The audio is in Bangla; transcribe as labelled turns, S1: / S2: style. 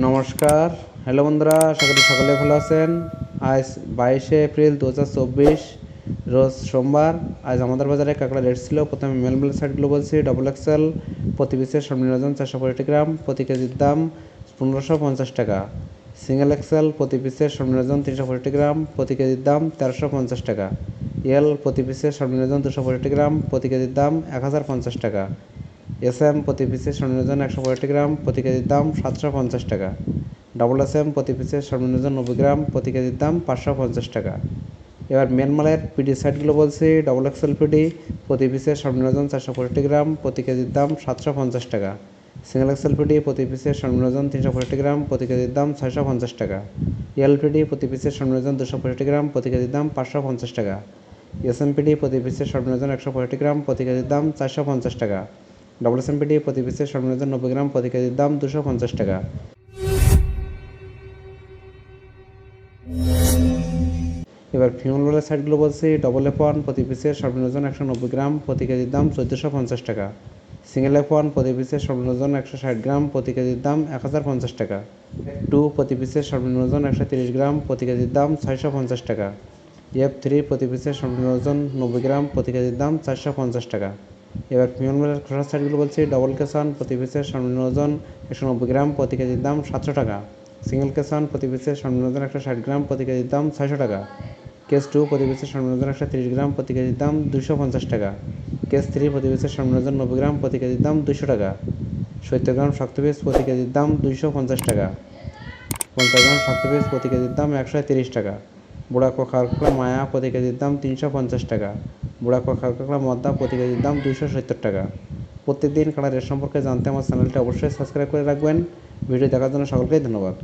S1: নমস্কার। হ্যালো বন্ধুরা, আশা সকলে ভালো আছেন। আজ বাইশে এপ্রিল দু হাজার চব্বিশ, রোজ সোমবার। আজ আমাদের বাজারে কাঁকড়া রেট ছিল, প্রথমে মেলমেল সাইডগুলো বলছি ডবল এক্সেল প্রতি পিসের সর্বনিম্ন ওজন চারশো পঁয়ষট্টি গ্রাম, প্রতি কেজির দাম পনেরোশো পঞ্চাশ টাকা। সিঙ্গেল এক্সেল প্রতি পিসের সর্বনিম্ন ওজন তিনশো পঁয়ষট্টি গ্রাম, প্রতি কেজির দাম তেরোশো পঞ্চাশ টাকা। এল প্রতি পিসের সর্বনিম্ন ওজন দুশো পঁয়ষট্টি গ্রাম, প্রতি কেজির দাম এক হাজার পঞ্চাশ টাকা। এস এম প্রতি পিসের সর্বনিম্ন একশো পঁয়ষট্টি গ্রাম প্রতি কেজির দাম সাতশো পঞ্চাশ টাকা। ডবল এস এম প্রতি পিসের ওজন নব্বই গ্রাম প্রতি কেজির দাম পাঁচশো পঞ্চাশ টাকা। এবার মেনমালের পিডি সাইডগুলো বলছি, ডবল এক্সেল পিডি প্রতি পিসের সর্বনিম্ন চারশো পঁয়ষট্টি গ্রাম প্রতি কেজির দাম সাতশো পঞ্চাশ টাকা। সিঙ্গেল এক্সেল পিডি প্রতি পিসের সর্বনিম্ন তিনশো পঁয়ষট্টি গ্রাম প্রতি কেজির দাম ছয়শো পঞ্চাশ টাকা। এলপিডি প্রতি পিসের সর্বনিম্ন দুশো পঁয়ষট্টি গ্রাম প্রতি কেজির দাম পাঁচশো পঞ্চাশ টাকা। এসএমপিডি প্রতি পিসের সর্বনিম্ন একশো পঁয়ষট্টি গ্রাম প্রতি কেজির দাম চারশো পঞ্চাশ টাকা। ডবল এসএমপিডি প্রতি পিসের সর্বনিম্ন নব্বই গ্রাম প্রতি কেজির দাম দুশো পঞ্চাশ টাকা। এবার ফিমেল রোলের সাইডগুলো বলছি ডবল এফ ওয়ান প্রতি পিসের সর্বনিম্ন একশো নব্বই গ্রাম প্রতি কেজির দাম চোদ্দোশো পঞ্চাশ টাকা। সিঙ্গেল এফ ওয়ান প্রতি পিসের সর্বনিম্ন একশো ষাট গ্রাম প্রতি কেজির দাম এক হাজার পঞ্চাশ টাকা। টু প্রতি পিসের সর্বনিম্ন একশো তিরিশ গ্রাম প্রতি কেজির দাম ছয়শো পঞ্চাশ টাকা। এফ থ্রি প্রতি পিসের সর্বনিম্ন নব্বই গ্রাম প্রতি কেজির দাম চারশো পঞ্চাশ টাকা। এবার মেলের খোসার সাইডগুলো বলছি ডবল কেসান প্রতি পিসের সর্বনিম্ন ওজন একশো নব্বই গ্রাম, প্রতি কেজির দাম সাতশো টাকা। সিঙ্গেল কেসান প্রতি পিসের সর্বনিম্ন ওজন একশো ষাট গ্রাম, প্রতি কেজির দাম ছয়শো টাকা। কেস টু প্রতি পিসের সর্বনিম্ন ওজন একশো তিরিশ গ্রাম, প্রতি কেজির দাম দুশো পঞ্চাশ টাকা। কেস থ্রি প্রতি পিসের সর্বনিম্ন ওজন নব্বই গ্রাম, প্রতি কেজির দাম দুশো টাকা। সত্তর গ্রাম শক্ত পিস প্রতি কেজির দাম দুইশো পঞ্চাশ টাকা। পঞ্চাশ গ্রাম শক্ত পিস প্রতি কেজির দাম একশো তিরিশ টাকা। বুড়া কাঁকড়া মায়া, প্রতি কেজির দাম তিনশো পঞ্চাশ টাকা। বুড়া কাঁকড়া মদ্দা প্রতি কেজির দাম দুশো সত্তর টাকা। প্রত্যেকদিন কাঁকড়া রেট সম্পর্কে জানতে আমার চ্যানেলটি অবশ্যই সাবস্ক্রাইব করে রাখবেন। ভিডিও দেখার জন্য সকলকেই ধন্যবাদ।